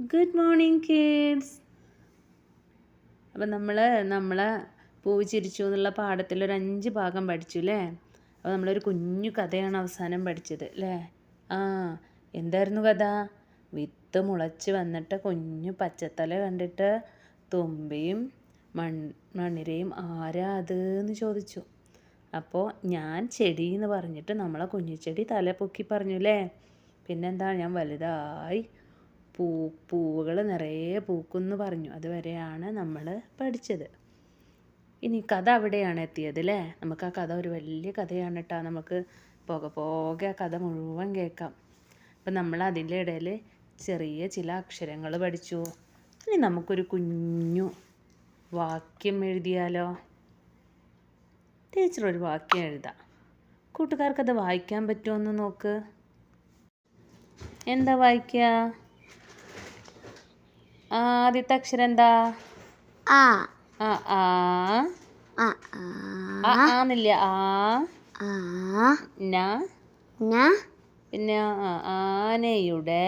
Good morning kids അപ്പം നമ്മൾ നമ്മളെ പൂവ് ചിരിച്ചു എന്നുള്ള പാഠത്തിൽ ഒരു അഞ്ച് ഭാഗം പഠിച്ചു അല്ലേ അപ്പോൾ നമ്മളൊരു കുഞ്ഞു കഥയാണ് അവസാനം പഠിച്ചത് അല്ലേ ആ എന്തായിരുന്നു കഥ? വിത്ത് മുളച്ച് വന്നിട്ട് കുഞ്ഞു പച്ചത്തല കണ്ടിട്ട് തുമ്പിയും മൺ മണ്ണിരയും ആരാ അത് എന്ന് ചോദിച്ചു. അപ്പോൾ ഞാൻ ചെടി എന്ന് പറഞ്ഞിട്ട് നമ്മളെ കുഞ്ഞു ചെടി തല പൊക്കി പറഞ്ഞു അല്ലേ പിന്നെന്താ? ഞാൻ വലുതായി പൂ പൂവുകൾ നിറയെ പൂക്കുമെന്ന് പറഞ്ഞു. അതുവരെയാണ് നമ്മൾ പഠിച്ചത്. ഇനി കഥ അവിടെയാണ് എത്തിയത് അല്ലേ നമുക്ക് ആ കഥ ഒരു വലിയ കഥയാണ് കേട്ടോ നമുക്ക് പോകെ പോകെ ആ കഥ മുഴുവൻ കേൾക്കാം. അപ്പം നമ്മൾ അതിന്റെ ഇടയിൽ ചെറിയ ചില അക്ഷരങ്ങൾ പഠിച്ചു. ഇനി നമുക്കൊരു കുഞ്ഞു വാക്യം എഴുതിയാലോ? ടീച്ചർ ഒരു വാക്യം എഴുതാം. കൂട്ടുകാർക്കത് വായിക്കാൻ പറ്റുമോ എന്ന് നോക്ക്. എന്താ വായിക്കുക? ആദ്യത്തെ അക്ഷരം എന്താ? ആ. ആ ആ. ആന്നില്ല? ആ. ആ. ന. ന. പിന്നെ ആനയുടെ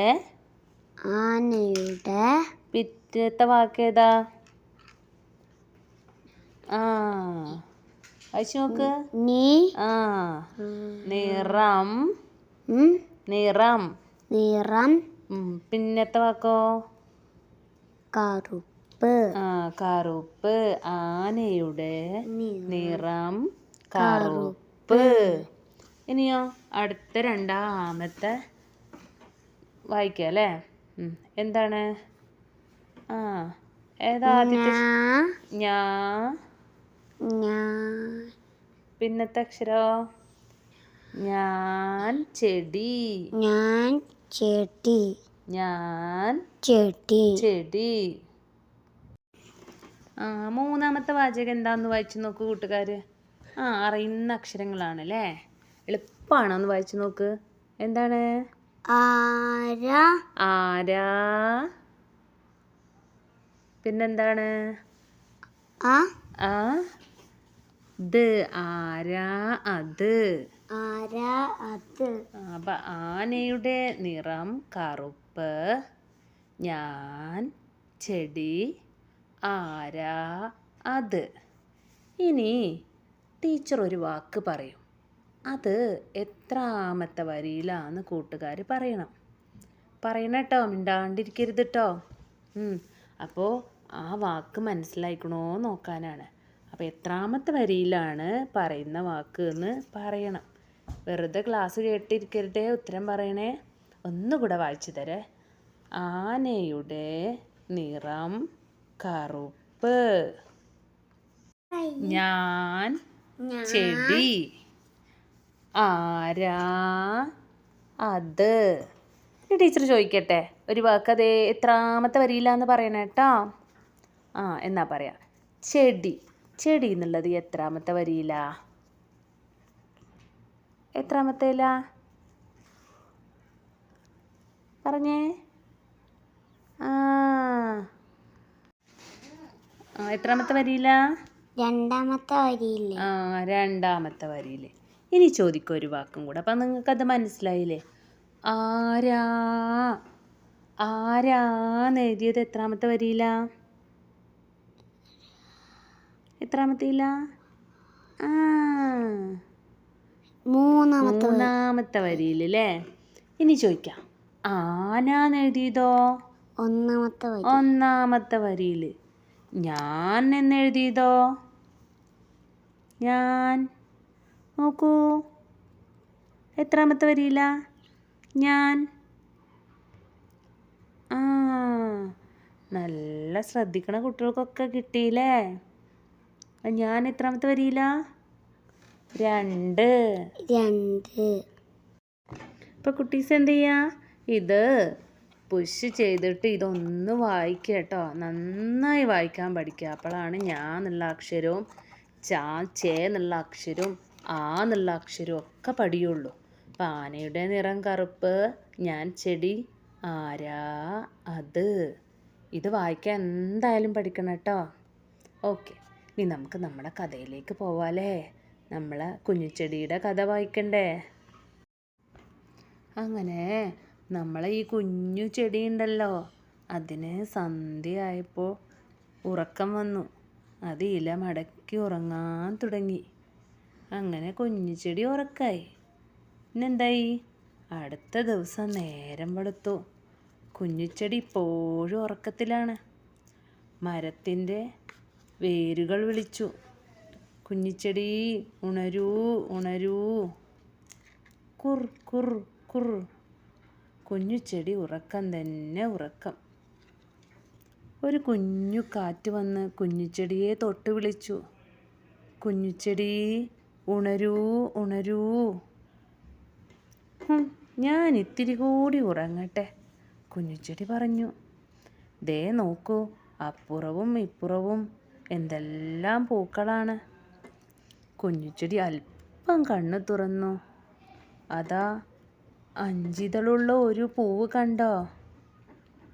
ആനയുടെ പിറ്റത്തെ വാക്കേതാ ആ. വായിച്ചു നോക്ക്. നീ. ആ. നിറം. നിറം. നിറം. പിന്നത്തെ വാക്കോ? കറുപ്പ്. ആ കറുപ്പ്. ആനയുടെ നിറം കറുപ്പ്. ഇനിയോ അടുത്ത രണ്ടാമത്തെ വായിക്കാം അല്ലേ? എന്താണ്? ആ ഏതാ ആദ്യത്തെ? ഞാ. ഞാ. പിന്നത്തെ അക്ഷരോ? ഞാൻ ചെടി. ഞാൻ ചെടി. ഞാൻ ചെടി. ചെടി. ആ മൂന്നാമത്തെ വാചകം എന്താന്ന് വായിച്ചു നോക്ക് കൂട്ടുകാര്. ആ അറിയുന്ന അക്ഷരങ്ങളാണ് അല്ലേ എളുപ്പമാണോ ഒന്ന് വായിച്ചു നോക്ക്. എന്താണ്? ആരാ. ആരാ? പിന്നെന്താണ്? ആ. ആ ഇത് ആരാ അത്. ആര അത്. അപ്പൊ ആനയുടെ നിറം കറുപ്പ്. ഞാൻ ചെടി ആരാ അത്. ഇനി ടീച്ചർ ഒരു വാക്ക് പറയും. അത് എത്രാമത്തെ വരിയിലാന്ന് കൂട്ടുകാർ പറയണം. പറയണം കേട്ടോ മിണ്ടാണ്ടിരിക്കരുത് കേട്ടോ. അപ്പോൾ ആ വാക്ക് മനസ്സിലായിക്കണോ നോക്കാനാണ്. അപ്പോൾ എത്രാമത്തെ വരിയിലാണ് പറയുന്ന വാക്ക് എന്ന് പറയണം. വെറുതെ ക്ലാസ് കേട്ടിരിക്കരുതേ ഉത്തരം പറയണേ. ഒന്നുകൂടെ വായിച്ചു തരേ. ആനയുടെ നിറം കറുപ്പ്. ഞാൻ ചെടി. ആരാ അത്? ടീച്ചർ ചോദിക്കട്ടെ. ഒരു വാക്ക് അതേ എത്രാമത്തെ വരിയില്ലാന്ന് പറയണേ കേട്ടോ ആ എന്നാ പറയാ. ചെടി. ചെടി എന്നുള്ളത് എത്രാമത്തെ വരിയിലാ? എത്രാമത്തേലാ? പറഞ്ഞേ. ആ. എത്രാമത്തെ വരിയിലാ? രണ്ടാമത്തെ വരിയില്ലേ? ആ രണ്ടാമത്തെ വരിയിൽ ഇനി ചോദിക്കും ഒരു വാക്കും കൂടെ. അപ്പം നിങ്ങൾക്കത് മനസ്സിലായില്ലേ? ആരാ? ആരാന്ന് എഴുതിയത് എത്രാമത്തെ വരിയിലാ? എത്രാമത്തെയില്ല ആ. മൂന്നാമത്തെ മൂന്നാമത്തെ വരിയിൽ അല്ലേ ഇനി ചോദിക്കാം. ആനാന്ന് എഴുതിയതോ ഒന്നാമത്തെ വരി. ഒന്നാമത്തെ വരിയിൽ ഞാൻ എന്നെഴുതിയതോ? ഞാൻ. നോക്കൂ. എത്രാമത്തെ വരിയില്ല ഞാൻ. ആ നല്ല ശ്രദ്ധിക്കണ കുട്ടികൾക്കൊക്കെ കിട്ടിയില്ലേ? ഞാൻ എത്രാമത്തെ വരിയില്ല രണ്ട്. രണ്ട്. ഇപ്പോൾ കുട്ടീസ് എന്ത് ചെയ്യുക ഇത് പുഷ് ചെയ്തിട്ട് ഇതൊന്ന് വായിക്കുക കേട്ടോ. നന്നായി വായിക്കാൻ പഠിക്കുക അപ്പോഴാണ് ഞാൻ എന്നുള്ള അക്ഷരവും ചാ ചേ എന്നുള്ള അക്ഷരവും ആ എന്നുള്ള അക്ഷരവും ഒക്കെ പഠിയുള്ളൂ. അപ്പം ആനയുടെ നിറം കറുപ്പ് ഞാൻ ചെടി ആരാ അത്? ഇത് വായിക്കാൻ എന്തായാലും പഠിക്കണം കേട്ടോ. ഓക്കെ. ഇനി നമുക്ക് നമ്മുടെ കഥയിലേക്ക് പോവാലേ നമ്മളെ കുഞ്ഞുചെടിയുടെ കഥ വായിക്കണ്ടേ? അങ്ങനെ നമ്മളെ ഈ കുഞ്ഞു ചെടി ഉണ്ടല്ലോ അതിന് സന്ധ്യയായപ്പോൾ ഉറക്കം വന്നു. അത് ഇല മടക്കി ഉറങ്ങാൻ തുടങ്ങി. അങ്ങനെ കുഞ്ഞു ചെടി ഉറക്കായി. പിന്നെന്തായി? അടുത്ത ദിവസം നേരം വെളുത്തു. കുഞ്ഞുചെടി ഇപ്പോഴും ഉറക്കത്തിലാണ്. മരത്തിന്റെ വേരുകൾ വിളിച്ചു. കുഞ്ഞിച്ചെടി ഉണരൂ ഉണരൂ. കുർ കുർ കുർ. കുഞ്ഞുചെടി ഉറക്കം തന്നെ ഉറക്കം. ഒരു കുഞ്ഞു കാറ്റ് വന്ന് കുഞ്ഞുചെടിയെ തൊട്ട് വിളിച്ചു. കുഞ്ഞുചെടി ഉണരൂ ഉണരൂ. ഞാൻ ഇത്തിരി കൂടി ഉറങ്ങട്ടെ കുഞ്ഞുചെടി പറഞ്ഞു. ദേ നോക്കൂ അപ്പുറവും ഇപ്പുറവും എന്തെല്ലാം പൂക്കളാണ്. കുഞ്ഞുചെടി അല്പം കണ്ണു തുറന്നു. അതാ അഞ്ചിതളുള്ള ഒരു പൂവ് കണ്ടോ?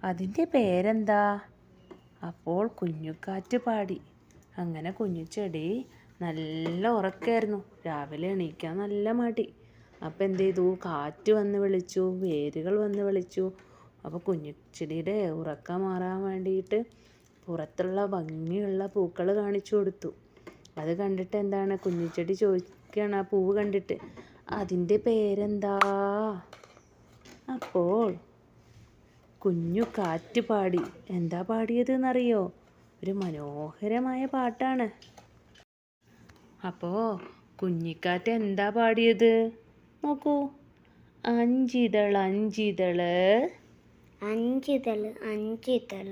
അതിന്റെ പേരെന്താ? അപ്പോൾ കുഞ്ഞുക്കാറ്റ് പാടി. അങ്ങനെ കുഞ്ഞുചെടി നല്ല ഉറക്കമായിരുന്നു രാവിലെ എണീക്കാൻ നല്ല മടി. അപ്പം എന്ത് ചെയ്തു? കാറ്റ് വന്ന് വിളിച്ചു വേരുകൾ വന്ന് വിളിച്ചു. അപ്പോൾ കുഞ്ഞുചെടിയുടെ ഉറക്കം മാറാൻ വേണ്ടിയിട്ട് പുറത്തുള്ള ഭംഗിയുള്ള പൂക്കൾ കാണിച്ചു കൊടുത്തു. അത് കണ്ടിട്ട് എന്താണ് കുഞ്ഞുചെടി ചോദിക്കുകയാണ് ആ പൂവ് കണ്ടിട്ട്. അതിന്റെ പേരെന്താ? അപ്പോൾ കുഞ്ഞു കാറ്റ് പാടി. എന്താ പാടിയത് എന്നറിയോ ഒരു മനോഹരമായ പാട്ടാണ്. അപ്പോൾ കുഞ്ഞിക്കാറ്റ് എന്താ പാടിയത്? നോക്കൂ. അഞ്ചിതൾ അഞ്ചിതൾ. അഞ്ചിതൾ അഞ്ചിതൾ.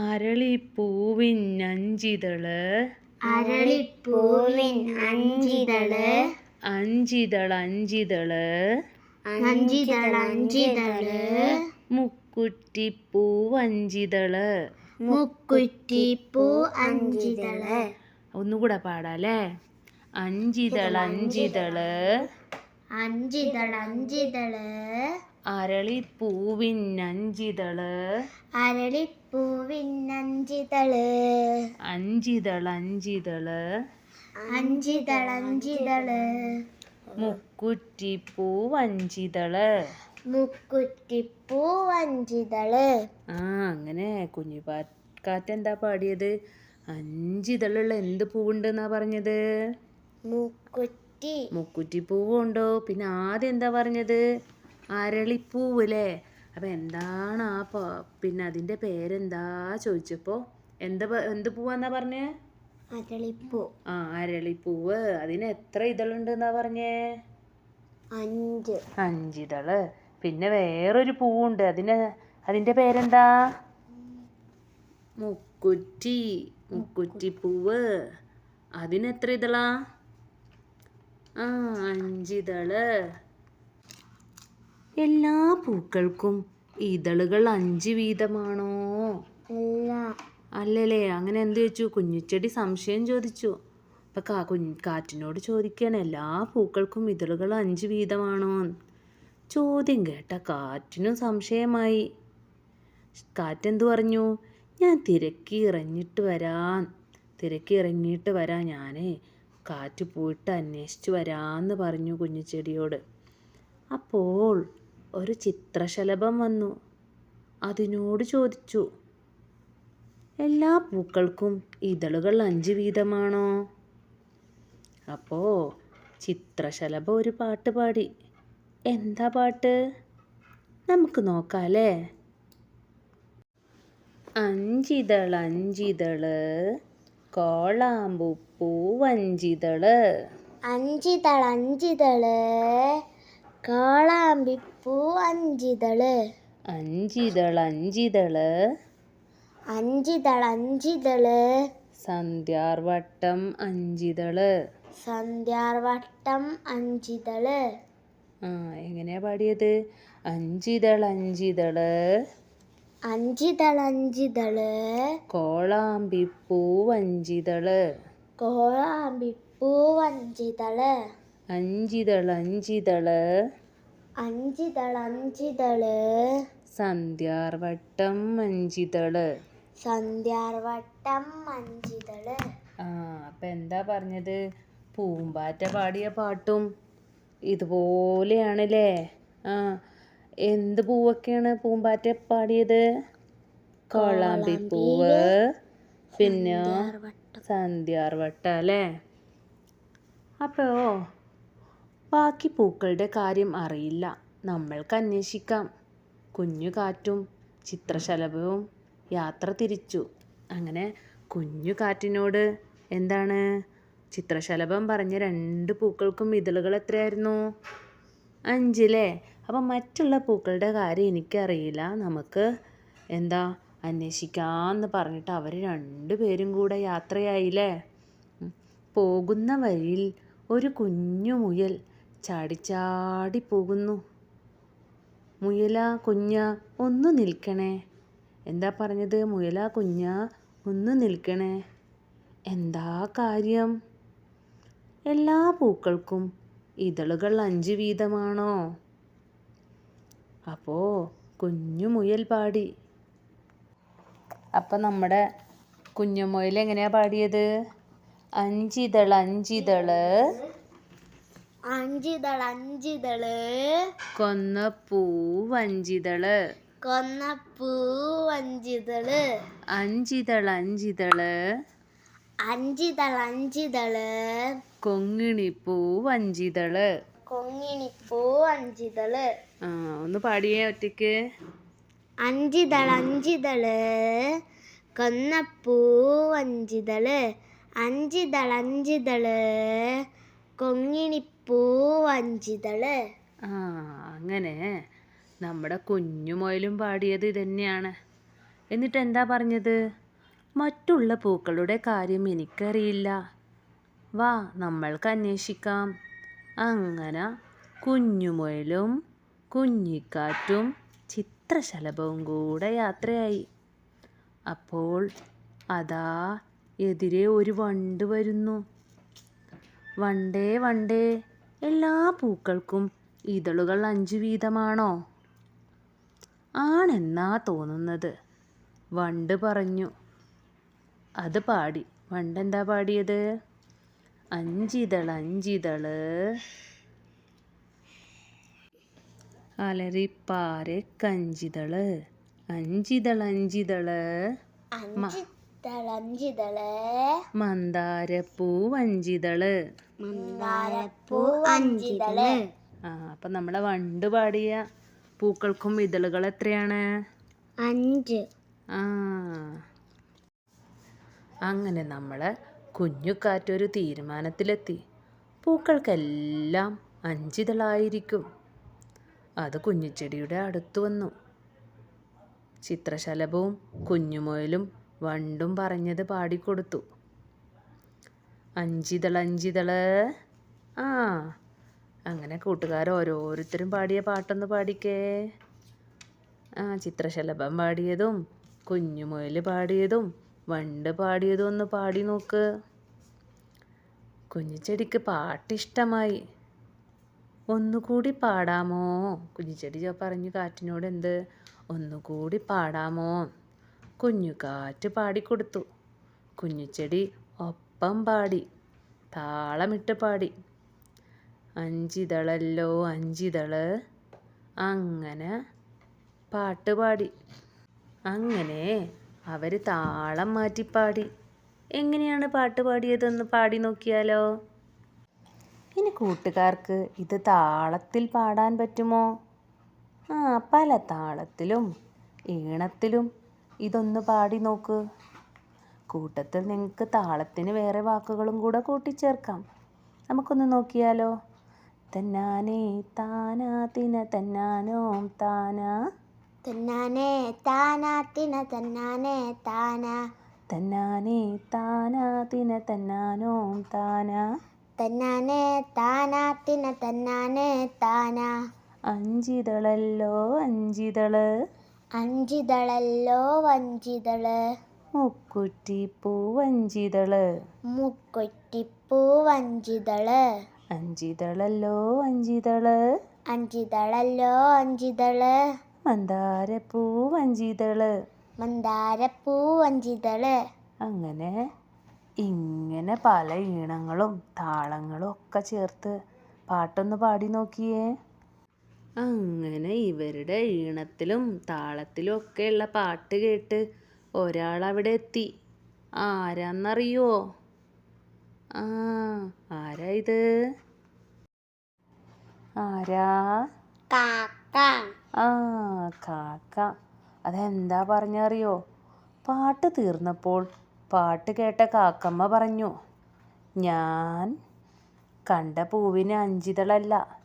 അരളിപ്പൂവിൻ അഞ്ചിതൾ. അരളിപ്പൂവിൻ അഞ്ചിതൾ. അഞ്ചിതൾ അഞ്ചിതൾ. അഞ്ചിതൾ അഞ്ചിതൾ. മുക്കുറ്റിപ്പൂവ് അഞ്ചിതൾ. മുക്കുറ്റിപ്പൂ അഞ്ചിതൾ. ഒന്നുകൂടെ പാടാല്ലേ? അഞ്ചിതൾ അഞ്ചിതൾ. അഞ്ചിതൾ അഞ്ചിതൾ. അരളിപ്പൂവിൻ അഞ്ചിതൾ. അരളിപ്പൂവിൻ അഞ്ചിതൾ. അഞ്ചിതൾ അഞ്ചിതൾ മുക്കുറ്റി മുക്കുറ്റിപ്പൂ ആ അങ്ങനെ കുഞ്ഞിപ്പാ കാറ്റ് എന്താ പാടിയത് അഞ്ചിതളുള്ള എന്ത് പൂവുണ്ടെന്നാ പറഞ്ഞത്? മുക്കുറ്റി. മുക്കുറ്റിപ്പൂവും ഉണ്ടോ പിന്നെ ആദ്യം എന്താ പറഞ്ഞത്? അരളിപ്പൂവ് അല്ലേ അപ്പം എന്താണ് ആ പിന്നെ അതിന്റെ പേരെന്താ ചോദിച്ചപ്പോൾ എന്താ എന്ത് പൂവാന്നാ പറഞ്ഞേ? ആ അരളിപ്പൂവ്. അതിന് എത്ര ഇതളുണ്ട് ഇതളുണ്ടെന്നാ പറഞ്ഞേ? അഞ്ച്. അഞ്ചിതൾ പിന്നെ വേറൊരു പൂവുണ്ട്. അതിന് അതിന്റെ പേരെന്താ? മുക്കുറ്റി. മുക്കുറ്റിപ്പൂവ്. അതിന് എത്ര ഇതളാ? ആ അഞ്ചിതൾ എല്ലാ പൂക്കൾക്കും ഇതളുകൾ അഞ്ച് വീതമാണോ? അല്ല അല്ലല്ലേ അങ്ങനെ എന്ത് ചോദിച്ചു? കുഞ്ഞുച്ചെടി സംശയം ചോദിച്ചു. അപ്പം കാ കുഞ്ഞ് കാറ്റിനോട് ചോദിക്കുകയാണ് എല്ലാ പൂക്കൾക്കും ഇതളുകൾ അഞ്ച് വീതമാണോ? ചോദ്യം കേട്ട കാറ്റിനും സംശയമായി. കാറ്റെന്തു പറഞ്ഞു? ഞാൻ തിരക്കി ഇറങ്ങിയിട്ട് വരാം. തിരക്കി ഇറങ്ങിയിട്ട് വരാം ഞാനേ കാറ്റ് പോയിട്ട് അന്വേഷിച്ച് വരാമെന്ന് പറഞ്ഞു കുഞ്ഞിച്ചെടിയോട്. അപ്പോൾ ഒരു ചിത്രശലഭം വന്നു. അതിനോട് ചോദിച്ചു. എല്ലാ പൂക്കൾക്കും ഇതളുകൾ അഞ്ച് വീതമാണോ? അപ്പോ ചിത്രശലഭ ഒരു പാട്ട് പാടി. എന്താ പാട്ട്? നമുക്ക് നോക്കാം അല്ലേ അഞ്ചിതൾ അഞ്ചിതൾ കോളാമ്പുപ്പൂവഞ്ചിതൾ അഞ്ചിതൾ അഞ്ചിതൾ കോളാമ്പി പൂവഞ്ചിതൾ. അഞ്ചിതൾ അഞ്ചിതൾ അഞ്ചിതൾ അഞ്ചിതൾ. സന്ധ്യാർവട്ടം അഞ്ചിതൾ. സന്ധ്യാർവട്ടം അഞ്ചിതൾ. ആ എങ്ങനെയാ പാടിയത്? അഞ്ചിതൾ അഞ്ചിതൾ. അഞ്ചിതൾ അഞ്ചിതൾ. കോളാമ്പി പൂവഞ്ചിതൾ കോളാമ്പിപ്പൂ പൂവഞ്ചിതൾ അഞ്ചിതൾ അഞ്ചിതൾ. അഞ്ചിതൾ അഞ്ചിതൾ. സന്ധ്യാർവട്ടം അഞ്ചിതൾ. സന്ധ്യാർവട്ടം മഞ്ചിതൾ. ആ അപ്പം എന്താ പറഞ്ഞത്? പൂമ്പാറ്റ പാടിയ പാട്ടും ഇതുപോലെയാണല്ലേ? ആ എന്ത് പൂവൊക്കെയാണ് പൂമ്പാറ്റ പാടിയത്? കോളാമ്പിപ്പൂവ് പിന്നെ സന്ധ്യാർവട്ടം. അല്ലേ? അപ്പോൾ ബാക്കി പൂക്കളുടെ കാര്യം അറിയില്ല. നമ്മൾക്ക് അന്വേഷിക്കാം. കുഞ്ഞു കാറ്റും ചിത്രശലഭവും യാത്ര തിരിച്ചു. അങ്ങനെ കുഞ്ഞു കാറ്റിനോട് എന്താണ്? ചിത്രശലഭം പറഞ്ഞ രണ്ട് പൂക്കൾക്കും ഇതളുകൾ എത്രയായിരുന്നു? അഞ്ചില്ലേ അപ്പം മറ്റുള്ള പൂക്കളുടെ കാര്യം എനിക്കറിയില്ല. നമുക്ക് എന്താ അന്വേഷിക്കാമെന്ന് പറഞ്ഞിട്ട് അവർ രണ്ടുപേരും കൂടെ യാത്രയായില്ലേ. പോകുന്ന വഴിയിൽ ഒരു കുഞ്ഞു മുയൽ ചാടിച്ചാടി പോകുന്നു. മുയല കുഞ്ഞ ഒന്ന് നിൽക്കണേ. എന്താ പറഞ്ഞത്? മുയലാ കുഞ്ഞാ ഒന്ന് നിൽക്കണേ. എന്താ കാര്യം? എല്ലാ പൂക്കൾക്കും ഇതളുകൾ അഞ്ച് വീതമാണോ? അപ്പോ കുഞ്ഞു മുയൽ പാടി. അപ്പം നമ്മുടെ കുഞ്ഞു മുയൽ എങ്ങനെയാ പാടിയത്? അഞ്ചിതൾ അഞ്ചിതൾ. അഞ്ചിതൾ അഞ്ചിതൾ. കൊന്ന പൂവഞ്ചിതൾ കൊന്നപ്പൂ അഞ്ചിതൾ. അഞ്ചിതൾ അഞ്ചിതൾ. അഞ്ചിതൾ അഞ്ചിതൾ. കൊങ്ങിണി പൂവഞ്ചിതൾ കൊങ്ങിണിപ്പൂ അഞ്ചിതൾ. ആ ഒന്ന് പാടിയേ ഒറ്റയ്ക്ക്. അഞ്ചിതൾ അഞ്ചിതൾ. കൊന്നപ്പൂ അഞ്ചിതൾ. അഞ്ചിതൾ അഞ്ചിതൾ. കൊങ്ങിണിപ്പൂ അഞ്ചിതൾ. ആ അങ്ങനെ. നമ്മുടെ കുഞ്ഞുമൊയിലും പാടിയത് ഇതന്നെയാണ്. എന്നിട്ട് എന്താ പറഞ്ഞത്? മറ്റുള്ള പൂക്കളുടെ കാര്യം എനിക്കറിയില്ല. വാ നമ്മൾക്ക് അന്വേഷിക്കാം. അങ്ങനെ കുഞ്ഞുമൊയിലും കുഞ്ഞിക്കാറ്റും ചിത്രശലഭവും കൂടെ യാത്രയായി. അപ്പോൾ അതാ എതിരെ ഒരു വണ്ട് വരുന്നു. വണ്ടേ വണ്ടേ എല്ലാ പൂക്കൾക്കും ഇതളുകൾ അഞ്ചു വീതമാണോ ആണെന്നാ തോന്നുന്നത്. വണ്ട് പറഞ്ഞു. അത് പാടി. വണ്ട് എന്താ പാടിയത്? അഞ്ചിതൾ അഞ്ചിതൾ. അലറിപ്പാരെ കഞ്ചിതൾ. അഞ്ചിതൾ അഞ്ചിതൾ. അഞ്ചിതൾ അഞ്ചിതൾ. മന്ദാരപ്പൂ അഞ്ചിതൾ. മന്ദാരപ്പൂ അഞ്ചിതൾ. ആ അപ്പം നമ്മളെ വണ്ട് പാടിയ പൂക്കൾക്കും ഇതളുകൾ എത്രയാണ്? അഞ്ച്. ആ. അങ്ങനെ നമ്മൾ കുഞ്ഞുകാറ്റൊരു തീരുമാനത്തിലെത്തി. പൂക്കൾക്കെല്ലാം അഞ്ചിതളായിരിക്കും അത് കുഞ്ഞിച്ചെടിയുടെ അടുത്ത് വന്നു. ചിത്രശലഭവും കുഞ്ഞുമൊയിലും വണ്ടും പറഞ്ഞത് പാടിക്കൊടുത്തു. അഞ്ചിതൾ അഞ്ചിതൾ ആ. അങ്ങനെ കൂട്ടുകാർ ഓരോരുത്തരും പാടിയ പാട്ടൊന്ന് പാടിക്കേ. ആ ചിത്രശലഭം പാടിയതും കുഞ്ഞുമുയൽ പാടിയതും വണ്ട് പാടിയതും ഒന്ന് പാടി നോക്ക്. കുഞ്ഞിച്ചെടിക്ക് പാട്ടിഷ്ടമായി. ഒന്നുകൂടി പാടാമോ? കുഞ്ഞിച്ചെടി പറഞ്ഞു കാറ്റിനോട് എന്ത് ഒന്നുകൂടി പാടാമോ? കുഞ്ഞു കാറ്റ് പാടിക്കൊടുത്തു കുഞ്ഞിച്ചെടി ഒപ്പം പാടി. താളമിട്ട് പാടി. അഞ്ചിതളല്ലോ അഞ്ചിതൾ. അങ്ങനെ പാട്ട് പാടി. അങ്ങനെ അവർ താളം മാറ്റി പാടി. എങ്ങനെയാണ് പാട്ട് പാടിയതെന്ന് പാടി നോക്കിയാലോ? ഇനി കൂട്ടുകാർക്ക് ഇത് താളത്തിൽ പാടാൻ പറ്റുമോ? ആ പല താളത്തിലും ഈണത്തിലും ഇതൊന്ന് പാടി നോക്ക്. കൂട്ടത്തിൽ നിങ്ങൾക്ക് താളത്തിന് വേറെ വാക്കുകളും കൂടെ കൂട്ടിച്ചേർക്കാം. നമുക്കൊന്ന് നോക്കിയാലോ? തന്നാനേ താനാ തിന തന്നാനോം താനാ. തന്നാനെ താനാത്തിന തന്നാനെ താനാ. തന്നാനേ താനാ തിന തന്നാനോം താനാ. തന്നാനെ താനാത്തിന തന്നാനെ താനാ. അഞ്ചിതളല്ലോ അഞ്ചിതൾ. അഞ്ചിതളല്ലോ അഞ്ചിതൾ. മുക്കുറ്റിപ്പൂ വഞ്ചിതൾ മുക്കുറ്റിപ്പൂ അഞ്ചിതൾ. അഞ്ചിതളല്ലോ അഞ്ചിതൾ. അഞ്ചിതളല്ലോ അഞ്ചിതൾ. മന്ദാരപ്പൂ അഞ്ചിതൾ. മന്ദാരപ്പൂ അഞ്ചിതൾ. അങ്ങനെ ഇങ്ങനെ പല ഈണങ്ങളും താളങ്ങളും ഒക്കെ ചേർത്ത് പാട്ടൊന്ന് പാടി നോക്കിയേ. അങ്ങനെ ഇവരുടെ ഈണത്തിലും താളത്തിലും ഒക്കെയുള്ള പാട്ട് കേട്ട് ഒരാൾ അവിടെ എത്തി. ആരാന്നറിയോ? ആ ആരാ ഇത്? ആരാ? കാക്ക. ആ കാക്ക. അതെന്താ പറഞ്ഞറിയോ? പാട്ട് തീർന്നപ്പോൾ പാട്ട് കേട്ട കാക്കമ്മ പറഞ്ഞു ഞാൻ കണ്ട പൂവിന് അഞ്ചിതളല്ല.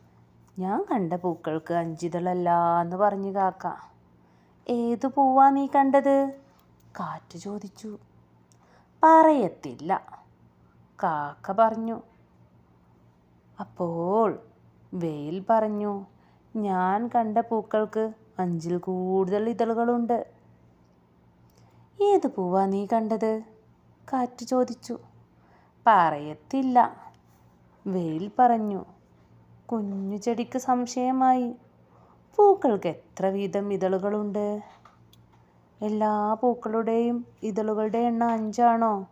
ഞാൻ കണ്ട പൂക്കൾക്ക് അഞ്ചിതളല്ല എന്ന് പറഞ്ഞു കാക്ക. ഏതു പൂവാ നീ കണ്ടത്? കാറ്റ് ചോദിച്ചു. പറയത്തില്ല. കാക്ക പറഞ്ഞു. അപ്പോൾ വെയിൽ പറഞ്ഞു ഞാൻ കണ്ട പൂക്കൾക്ക് അഞ്ചിൽ കൂടുതൽ ഇതളുകളുണ്ട്. ഏത് പൂവാ നീ കണ്ടത്? കാറ്റ് ചോദിച്ചു. പറയത്തില്ല വെയിൽ പറഞ്ഞു. കുഞ്ഞു ചെടിക്ക് സംശയമായി പൂക്കൾക്ക് എത്ര വീതം ഇതളുകളുണ്ട്? എല്ലാ പൂക്കളുടെയും ഇതളുകളുടെ എണ്ണം അഞ്ചാണോ?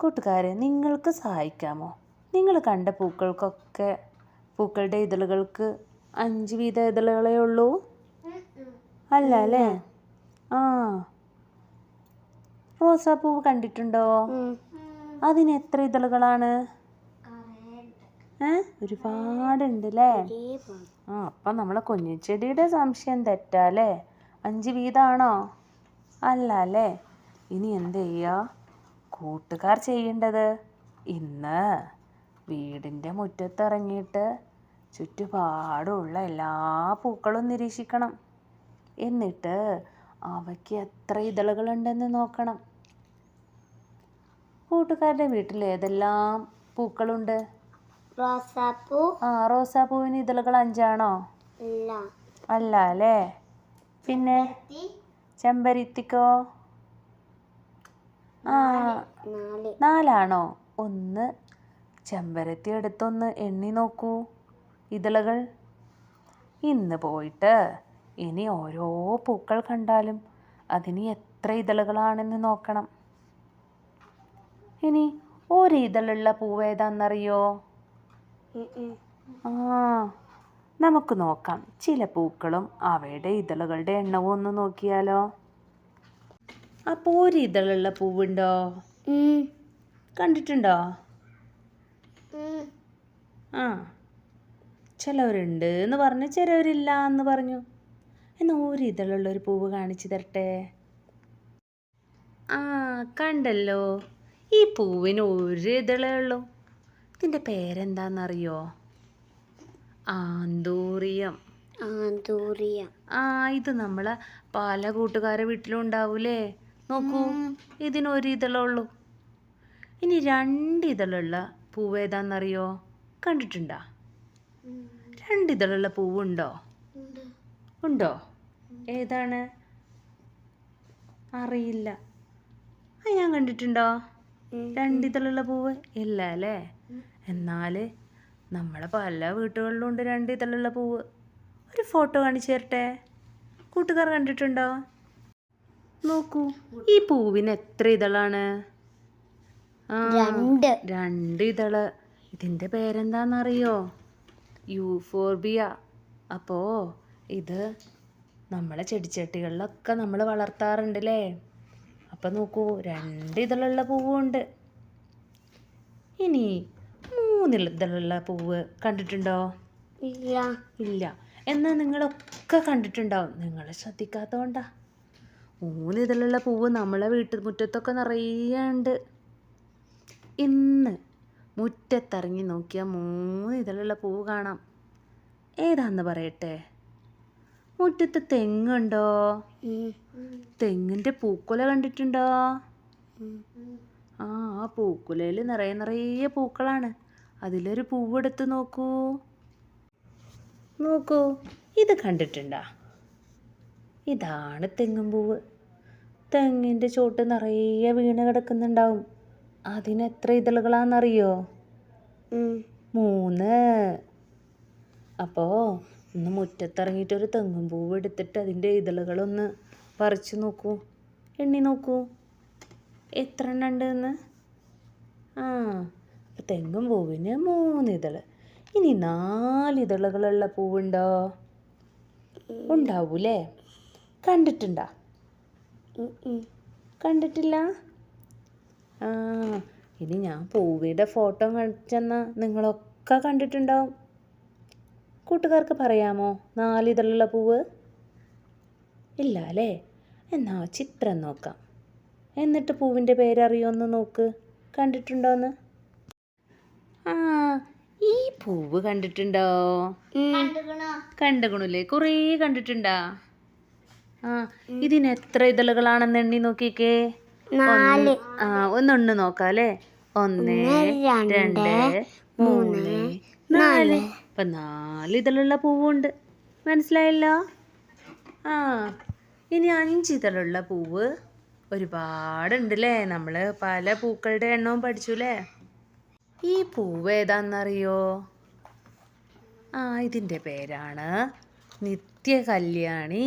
കൂട്ടുകാരെ നിങ്ങൾക്ക് സഹായിക്കാമോ? നിങ്ങൾ കണ്ട പൂക്കൾക്കൊക്കെ പൂക്കളുടെ ഇതളുകൾക്ക് അഞ്ച് വീത ഇതളുകളേ ഉള്ളൂ? അല്ല അല്ലേ? ആ. റോസാപ്പൂവ് കണ്ടിട്ടുണ്ടോ? അതിന് എത്ര ഇതളുകളാണ്? ഒരുപാടുണ്ട് അല്ലേ? ആ അപ്പം നമ്മളെ കുഞ്ഞിച്ചെടിയുടെ സംശയം തെറ്റാല്ലേ അഞ്ച് വീതാണോ? അല്ല അല്ലേ? ഇനി എന്ത് ചെയ്യുക കൂട്ടുകാർ ചെയ്യേണ്ടത്? ഇന്ന് വീടിന്റെ മുറ്റത്തിറങ്ങിയിട്ട് ചുറ്റുപാടുള്ള എല്ലാ പൂക്കളും നിരീക്ഷിക്കണം. എന്നിട്ട് അവയ്ക്ക് എത്ര ഇതളുകളുണ്ടെന്ന് നോക്കണം. കൂട്ടുകാരുടെ വീട്ടിൽ ഏതെല്ലാം പൂക്കളുണ്ട്? റോസാപ്പൂ. ആ റോസാപ്പൂവിന് ഇതളുകൾ അഞ്ചാണോ? അല്ല. അല്ലേ പിന്നെ? ചെമ്പരിത്തിക്കോ? നാലാണോ? ഒന്ന്. ചെമ്പരത്തി എടുത്തൊന്ന് എണ്ണി നോക്കൂ. ഇതളുകൾ. ഇന്ന് പോയിട്ട് ഇനി ഓരോ പൂക്കൾ കണ്ടാലും അതിന് എത്ര ഇതളുകളാണെന്ന് നോക്കണം. ഇനി ഒരു ഇതളുള്ള പൂവ് ഏതാണെന്നറിയോ ആ നമുക്ക് നോക്കാം. ചില പൂക്കളും അവയുടെ ഇതളുകളുടെ എണ്ണവും ഒന്ന് നോക്കിയാലോ? അപ്പോൾ ഒരു ഇതളുള്ള പൂവുണ്ടോ കണ്ടിട്ടുണ്ടോ? ആ. ചിലവരുണ്ട് എന്ന് പറഞ്ഞു ചിലവരില്ല എന്ന് പറഞ്ഞു. എന്നാൽ ഒരു ഇതളുള്ള ഒരു പൂവ് കാണിച്ചു തരട്ടെ? ആ കണ്ടല്ലോ. ഈ പൂവിന് ഒരു ഇതളേ ഉള്ളൂ. ഇതിന്റെ പേരെന്താണെന്നറിയോ ആന്തൂറിയം. ആന്തൂറിയ. ആ ഇത് നമ്മളെ പല കൂട്ടുകാരെ വീട്ടിലും ഉണ്ടാവൂലേ? നോക്കൂ ഇതിനൊരു ഇതളേ ഉള്ളൂ ഇനി രണ്ട് ഇതളുള്ള പൂവ് ഏതാണെന്നറിയോ കണ്ടിട്ടുണ്ടോ? രണ്ട് ഇതളുള്ള പൂവുണ്ടോ? ഉണ്ടോ. ഏതാണ്? അറിയില്ല. ആ ഞാൻ കണ്ടിട്ടുണ്ടോ? രണ്ട് ഇതളുള്ള പൂവ്? ഇല്ല അല്ലേ? എന്നാൽ നമ്മളെ പല വീട്ടുകളിലും ഉണ്ട് രണ്ട് ഇതളുള്ള പൂവ്. ഒരു ഫോട്ടോ കാണിച്ചു തരട്ടെ? കൂട്ടുകാർ കണ്ടിട്ടുണ്ടോ? നോക്കൂ. ഈ പൂവിന് എത്ര ഇതളാണ്? രണ്ട്. രണ്ട് ഇതൾ. ഇതിന്റെ പേരെന്താണെന്നറിയോ യൂഫോർബിയ. അപ്പോ ഇത് നമ്മളെ ചെടിച്ചട്ടികളിലൊക്കെ നമ്മൾ വളർത്താറുണ്ട് അല്ലേ അപ്പം നോക്കൂ രണ്ട് ഇതളുള്ള പൂവുണ്ട്. ഇനി മൂന്ന് ഇതളുള്ള പൂവ് കണ്ടിട്ടുണ്ടോ? ഇല്ല. ഇല്ല. എന്നാൽ നിങ്ങളൊക്കെ കണ്ടിട്ടുണ്ടാവും. നിങ്ങൾ ശ്രദ്ധിക്കാത്തതുകൊണ്ടാ മൂന്ന് ഇതിലുള്ള പൂവ് നമ്മളെ വീട്ടു മുറ്റത്തൊക്കെ നിറയെ ഉണ്ട് ഇന്ന് മുറ്റത്തിറങ്ങി നോക്കിയാൽ മൂന്ന് ഇതിലുള്ള പൂവ് കാണാം. ഏതാന്ന് പറയട്ടെ? മുറ്റത്ത് തെങ്ങുണ്ടോ? തെങ്ങിന്റെ പൂക്കുല കണ്ടിട്ടുണ്ടോ? ആ ആ പൂക്കുലയിൽ നിറയെ നിറയെ പൂക്കളാണ്. അതിലൊരു പൂവെടുത്ത് നോക്കൂ. നോക്കൂ ഇത് കണ്ടിട്ടുണ്ടോ? ഇതാണ് തെങ്ങും പൂവ്. തെങ്ങിന്റെ ചോട്ട് നിറയെ വീണ് കിടക്കുന്നുണ്ടാവും. അതിന് എത്ര ഇതളുകളാണെന്നറിയോ? മൂന്ന്. അപ്പോൾ ഒന്ന് മുറ്റത്തിറങ്ങിയിട്ട് ഒരു തെങ്ങും പൂവ് എടുത്തിട്ട് അതിന്റെ ഇതളുകളൊന്ന് പറിച്ചു നോക്കൂ. എണ്ണി നോക്കൂ. എത്ര എണ്ണം ഉണ്ടെന്ന് ആ അപ്പോൾ തെങ്ങും പൂവിന് മൂന്ന് ഇതൾ. ഇനി നാല് ഇതളുകളുള്ള പൂവുണ്ടോ? ഉണ്ടാവൂലേ? കണ്ടിട്ടുണ്ടോ. കണ്ടിട്ടില്ല? ആ ഇനി ഞാൻ പൂവിയുടെ ഫോട്ടോ കാണിച്ചെന്ന നിങ്ങളൊക്കെ കണ്ടിട്ടുണ്ടാവും. കൂട്ടുകാർക്ക് പറയാമോ? നാലിതളുള്ള പൂവ്? ഇല്ല അല്ലേ എന്നാ ചിത്രം നോക്കാം. എന്നിട്ട് പൂവിന്റെ പേരറിയുമെന്ന് നോക്ക്. കണ്ടിട്ടുണ്ടോന്ന്? ആ ഈ പൂവ് കണ്ടിട്ടുണ്ടോ? കണ്ടുകണല്ലേ കുറേ കണ്ടിട്ടുണ്ടാ? ആ ഇതിന് എത്ര ഇതളുകളാണെന്ന് എണ്ണി നോക്കിക്കേ നാല്. ആ ഒന്നൊന്ന് നോക്കാം അല്ലേ? ഒന്ന് രണ്ട്, മൂന്ന് നാല്. ഇപ്പൊ നാല് ഇതളുള്ള പൂവുണ്ട്. മനസ്സിലായല്ലോ? ആ ഇനി അഞ്ച് ഇതളുള്ള പൂവ് ഒരുപാടുണ്ട് അല്ലേ നമ്മൾ പല പൂക്കളുടെ എണ്ണവും പഠിച്ചു അല്ലേ? ഈ പൂവ് ഏതാണെന്നറിയോ? ആ ഇതിന്റെ പേരാണ് നിത്യ കല്യാണി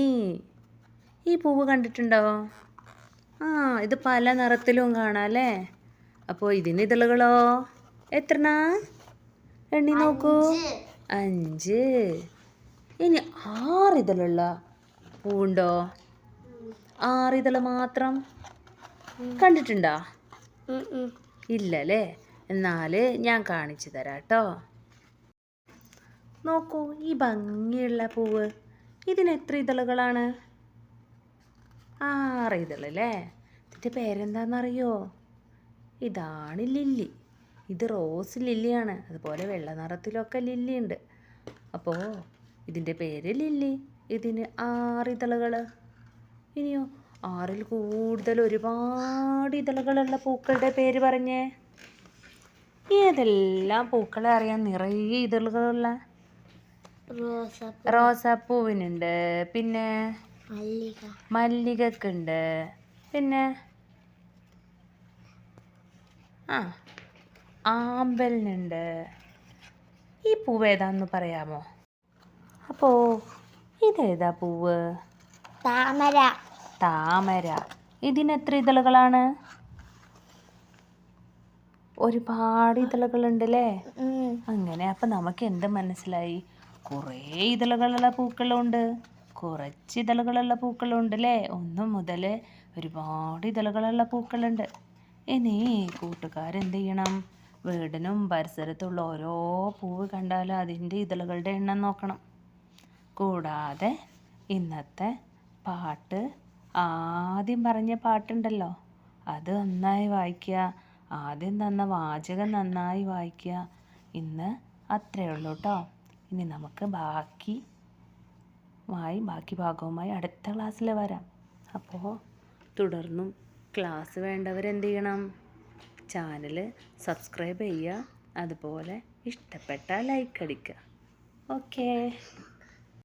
ഈ പൂവ് കണ്ടിട്ടുണ്ടോ? ആ ഇത് പല നിറത്തിലും കാണാം അല്ലേ? അപ്പോൾ ഇതിന് ഇതളുകളോ? എത്രണ്ണ? എണ്ണി നോക്കൂ. അഞ്ച്. ഇനി ആറ് ഇതളുള്ള പൂവുണ്ടോ? ആറ് ഇതൾ മാത്രം? കണ്ടിട്ടുണ്ടോ? ഇല്ലല്ലേ? എന്നാൽ ഞാൻ കാണിച്ചു തരാം കേട്ടോ. നോക്കൂ ഈ ഭംഗിയുള്ള പൂവ്. ഇതിന് എത്ര ഇതളുകളാണ്? ആറ് ഇതളല്ലേ ഇതിന്റെ പേരെന്താണെന്നറിയോ ഇതാണ് ലില്ലി. ഇത് റോസ് ലില്ലിയാണ്. അതുപോലെ വെള്ള നിറത്തിലൊക്കെ ലില്ലി ഉണ്ട് അപ്പോൾ ഇതിന്റെ പേര് ലില്ലി. ഇതിന് ആറ് ഇതളുകൾ ഇനിയോ ആറിൽ കൂടുതൽ ഒരുപാട് ഇതളുകളുള്ള പൂക്കളുടെ പേര് പറഞ്ഞേ. ഏതെല്ലാം പൂക്കളെ അറിയാൻ നിറയെ ഇതളുകളുള്ള? റോസാപ്പൂ. റോസാപ്പൂവിനുണ്ട്. പിന്നെ മല്ലികക്കുണ്ട്. പിന്നെ? ആ ആമ്പലിനുണ്ട്. ഈ പൂവ് ഏതാന്ന് പറയാമോ? അപ്പോ ഇതേതാ പൂവ്? താമര. താമര. ഇതിന് എത്ര ഇതളുകളാണ്? ഒരുപാട് ഇതളുകളുണ്ടല്ലേ. അങ്ങനെ അപ്പം നമുക്ക് എന്ത് മനസ്സിലായി? കുറേ ഇതളുകളുള്ള പൂക്കളുണ്ട്. കുറച്ച് ഇതളുകളുള്ള പൂക്കളുണ്ട് അല്ലേ ഒന്ന് മുതൽ ഒരുപാട് ഇതളുകളുള്ള പൂക്കളുണ്ട്. ഇനി കൂട്ടുകാരെന്ത് ചെയ്യണം വീടിനും പരിസരത്തുള്ള ഓരോ പൂവ് കണ്ടാലും അതിന്റെ ഇതളുകളുടെ എണ്ണം നോക്കണം. കൂടാതെ ഇന്നത്തെ പാട്ട് ആദ്യം പറഞ്ഞ പാട്ടുണ്ടല്ലോ. അത് നന്നായി വായിക്കുക. ആദ്യം തന്ന വാചകം നന്നായി വായിക്കുക. ഇന്ന് അത്രയേ ഉള്ളൂ കേട്ടോ ഇനി നമുക്ക് ബാക്കി മായി ബാക്കി ഭാഗവുമായി അടുത്ത ക്ലാസ്സിൽ വരാം. അപ്പോൾ തുടർന്നും ക്ലാസ് വേണ്ടവരെന്ത് ചെയ്യണം ചാനൽ സബ്സ്ക്രൈബ് ചെയ്യുക. അതുപോലെ ഇഷ്ടപ്പെട്ട ലൈക്ക് അടിക്കുക. ഓക്കേ.